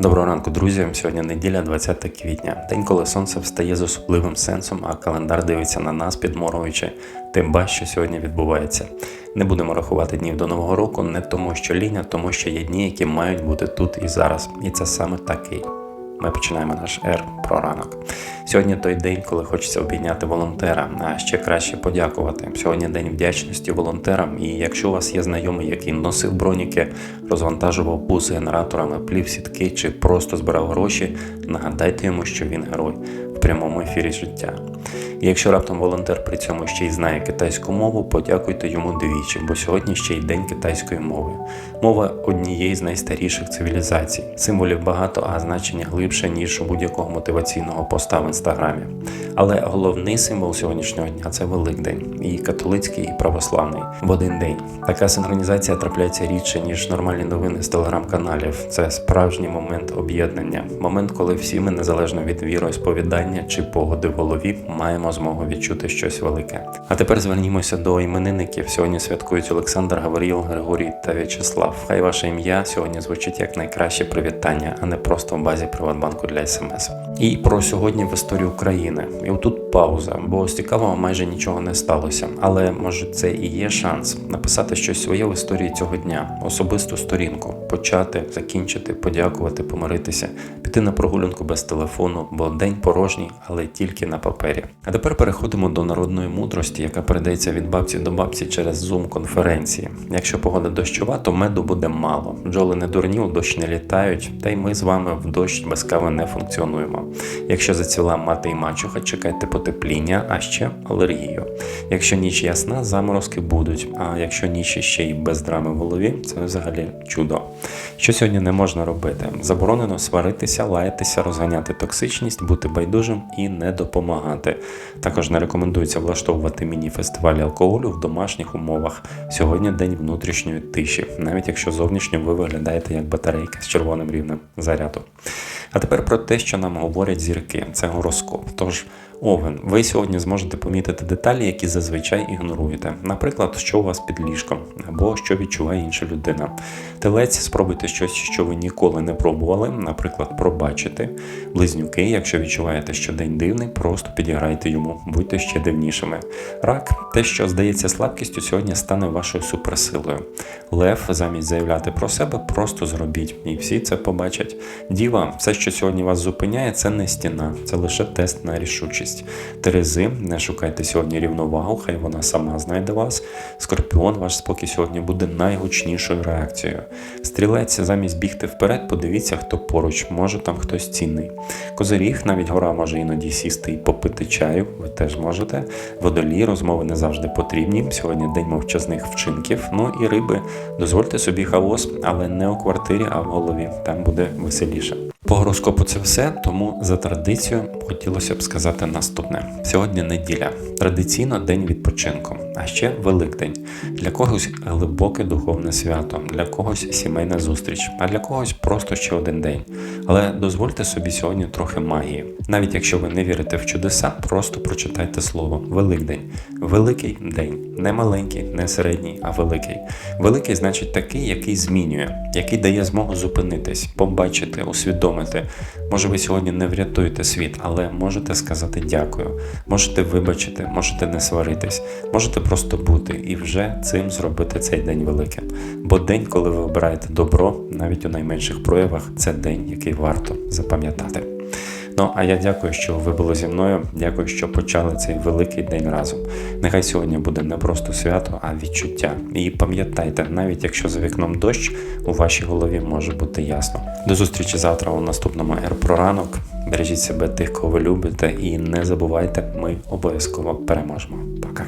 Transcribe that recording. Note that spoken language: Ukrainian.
Доброго ранку, друзі. Сьогодні неділя, 20 квітня. День, коли сонце встає з особливим сенсом, а календар дивиться на нас, підморгуючи тим ба, що сьогодні відбувається. Не будемо рахувати днів до нового року, не тому, що лінь, а тому, що є дні, які мають бути тут і зараз. І це саме такий. Ми починаємо наш ер про ранок. Сьогодні той день, коли хочеться обійняти волонтера, а ще краще подякувати. Сьогодні день вдячності волонтерам. І якщо у вас є знайомий, який носив броніки, розвантажував буси генераторами, плів сітки чи просто збирав гроші, нагадайте йому, що він герой в прямому ефірі життя. І якщо раптом волонтер при цьому ще й знає китайську мову, подякуйте йому двічі, бо сьогодні ще й день китайської мови. Мова однієї з найстаріших цивілізацій. Символів багато, а значення глибше, ніж у будь-якого мотиваційного поста в інстаграмі. Але головний символ сьогоднішнього дня це Великдень, і католицький, і православний в один день. Така синхронізація трапляється рідше, ніж нормальні новини з телеграм-каналів. Це справжній момент об'єднання, момент, коли всі ми, незалежно від віросповідання чи погоди в голові, маємо змогу відчути щось велике. А тепер звернімося до іменинників. Сьогодні святкують Олександр Гавріл, Григорій та В'ячеслав. Хай ваше ім'я сьогодні звучить як найкраще привітання, а не просто в базі Приватбанку для смс. І про сьогодні в історії України. І отут пауза, бо з цікавого майже нічого не сталося. Але може це і є шанс написати щось своє в історії цього дня, особисту сторінку, почати, закінчити, подякувати, помиритися, піти на прогулянку без телефону, бо день порожній, але тільки на папері. А тепер переходимо до народної мудрості, яка передається від бабці до бабці через Zoom конференції. Якщо погода дощова, то меду буде мало. Бджоли не дурні, у дощ не літають, та й ми з вами в дощ без кави не функціонуємо. Якщо зацвіла мати і мачуха, чекайте потепління, а ще алергію. Якщо ніч ясна, заморозки будуть. А якщо ніч ще й без драми в голові, це взагалі чудо. Що сьогодні не можна робити? Заборонено сваритися, лаятися, розганяти токсичність, бути байдужим і не допомагати. Також не рекомендується влаштовувати міні-фестивалі алкоголю в домашніх умовах. Сьогодні день внутрішньої тиші, навіть якщо зовнішньо ви виглядаєте як батарейка з червоним рівнем заряду. А тепер про те, що нам говорять зірки, це гороскоп. Тож, Овен, ви сьогодні зможете помітити деталі, які зазвичай ігноруєте. Наприклад, що у вас під ліжком, або що відчуває інша людина. Телець, спробуйте щось, що ви ніколи не пробували, наприклад, пробачити. Близнюки, якщо відчуваєте, що день дивний, просто підіграйте йому, будьте ще дивнішими. Рак, те, що здається слабкістю, сьогодні стане вашою суперсилою. Лев, замість заявляти про себе, просто зробіть, і всі це побачать. Діва, все, що сьогодні вас зупиняє, це не стіна, це лише тест на рішучість. Терези, не шукайте сьогодні рівновагу, хай вона сама знайде вас. Скорпіон, ваш спокій сьогодні буде найгучнішою реакцією. Стрілець, замість бігти вперед, подивіться, хто поруч, може там хтось цінний. Козиріг, навіть гора може іноді сісти і попити чаю, ви теж можете. Водолій, розмови не завжди потрібні. Сьогодні день мовчазних вчинків. Ну і риби, дозвольте собі хаос, але не у квартирі, а в голові. Там буде веселіше. По гороскопу це все, тому за традицією хотілося б сказати наступне: сьогодні неділя, традиційно день відпочинку, а ще Великдень. Для когось глибоке духовне свято, для когось сімейна зустріч, а для когось просто ще один день. Але дозвольте собі сьогодні трохи магії. Навіть якщо ви не вірите в чудеса, просто прочитайте слово Великдень. Великий день, не маленький, не середній, а великий. Великий значить такий, який змінює, який дає змогу зупинитись, побачити, усвідомити. Може, ви сьогодні не врятуєте світ, але можете сказати дякую, можете вибачити, можете не сваритись, можете просто бути і вже цим зробити цей день великим. Бо день, коли ви обираєте добро, навіть у найменших проявах, це день, який варто запам'ятати. Ну, а я дякую, що ви були зі мною. Дякую, що почали цей великий день разом. Нехай сьогодні буде не просто свято, а відчуття. І пам'ятайте, навіть якщо за вікном дощ, у вашій голові може бути ясно. До зустрічі завтра у наступному Ерпроранок. ранок. Бережіть себе тих, кого ви любите, і не забувайте, ми обов'язково переможемо. Пока.